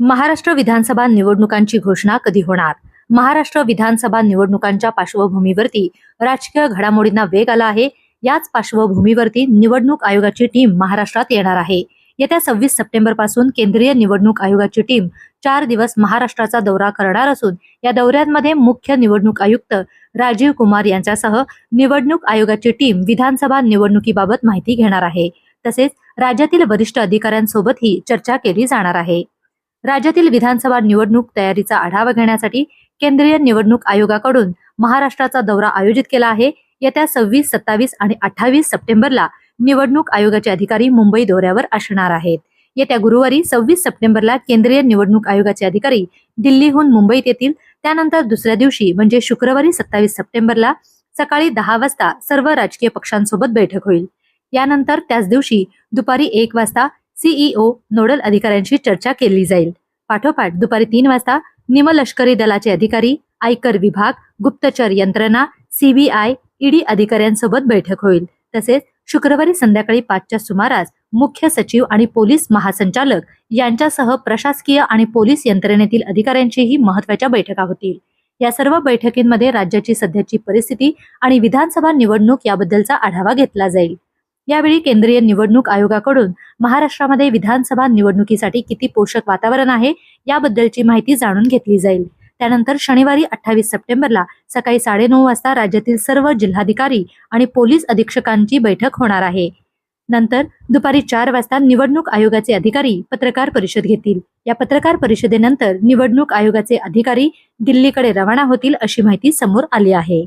महाराष्ट्र विधानसभा निवडणुकांची घोषणा कधी होणार? महाराष्ट्र विधानसभा निवडणुकांच्या पार्श्वभूमीवरती राजकीय घडामोडींना वेग आला आहे. याच पार्श्वभूमीवरती निवडणूक आयोगाची टीम महाराष्ट्रात येणार आहे. येत्या सव्वीस सप्टेंबरपासून केंद्रीय निवडणूक आयोगाची टीम चार दिवस महाराष्ट्राचा दौरा करणार असून या दौऱ्यांमध्ये मुख्य निवडणूक आयुक्त राजीव कुमार यांच्यासह निवडणूक आयोगाची टीम विधानसभा निवडणुकीबाबत माहिती घेणार आहे. तसेच राज्यातील वरिष्ठ अधिकाऱ्यांसोबतही चर्चा केली जाणार आहे. राज्यातील विधानसभा निवडणूक तयारीचा आढावा घेण्यासाठी केंद्रीय निवडणूक आयोगाकडून महाराष्ट्राचा दौरा आयोजित केला आहे. येत्या सव्वीस सत्तावीस आणि अठ्ठावीस सप्टेंबरला निवडणूक आयोगाचे अधिकारी मुंबई दौऱ्यावर असणार आहेत. येत्या गुरुवारी सव्वीस सप्टेंबरला केंद्रीय निवडणूक आयोगाचे अधिकारी दिल्लीहून मुंबईत येतील. त्यानंतर दुसऱ्या दिवशी म्हणजे शुक्रवारी सत्तावीस सप्टेंबरला सकाळी दहा वाजता सर्व राजकीय पक्षांसोबत बैठक होईल. यानंतर त्याच दिवशी दुपारी एक वाजता सीईओ नोडल अधिकाऱ्यांशी चर्चा केली जाईल. पाठोपाठ दुपारी तीन वाजता निमलष्करी दलाचे अधिकारी आयकर विभाग गुप्तचर यंत्रणा सीबीआय ईडी अधिकाऱ्यांसोबत बैठक होईल. तसेच शुक्रवारी संध्याकाळी पाचच्या सुमारास मुख्य सचिव आणि पोलीस महासंचालक यांच्यासह प्रशासकीय आणि पोलीस यंत्रणेतील अधिकाऱ्यांचीही महत्त्वाच्या बैठका होतील. या सर्व बैठकींमध्ये राज्याची सध्याची परिस्थिती आणि विधानसभा निवडणूक याबद्दलचा आढावा घेतला जाईल. यावेळी केंद्रीय निवडणूक आयोगाकडून महाराष्ट्रामध्ये विधानसभा निवडणुकीसाठी किती पोषक वातावरण आहे याबद्दलची माहिती जाणून घेतली जाईल. त्यानंतर शनिवारी अठ्ठावीस सप्टेंबरला सकाळी साडेनऊ वाजता राज्यातील सर्व जिल्हाधिकारी आणि पोलीस अधीक्षकांची बैठक होणार आहे. नंतर दुपारी चार वाजता निवडणूक आयोगाचे अधिकारी पत्रकार परिषद घेतील. या पत्रकार परिषदेनंतर निवडणूक आयोगाचे अधिकारी दिल्लीकडे रवाना होतील अशी माहिती समोर आली आहे.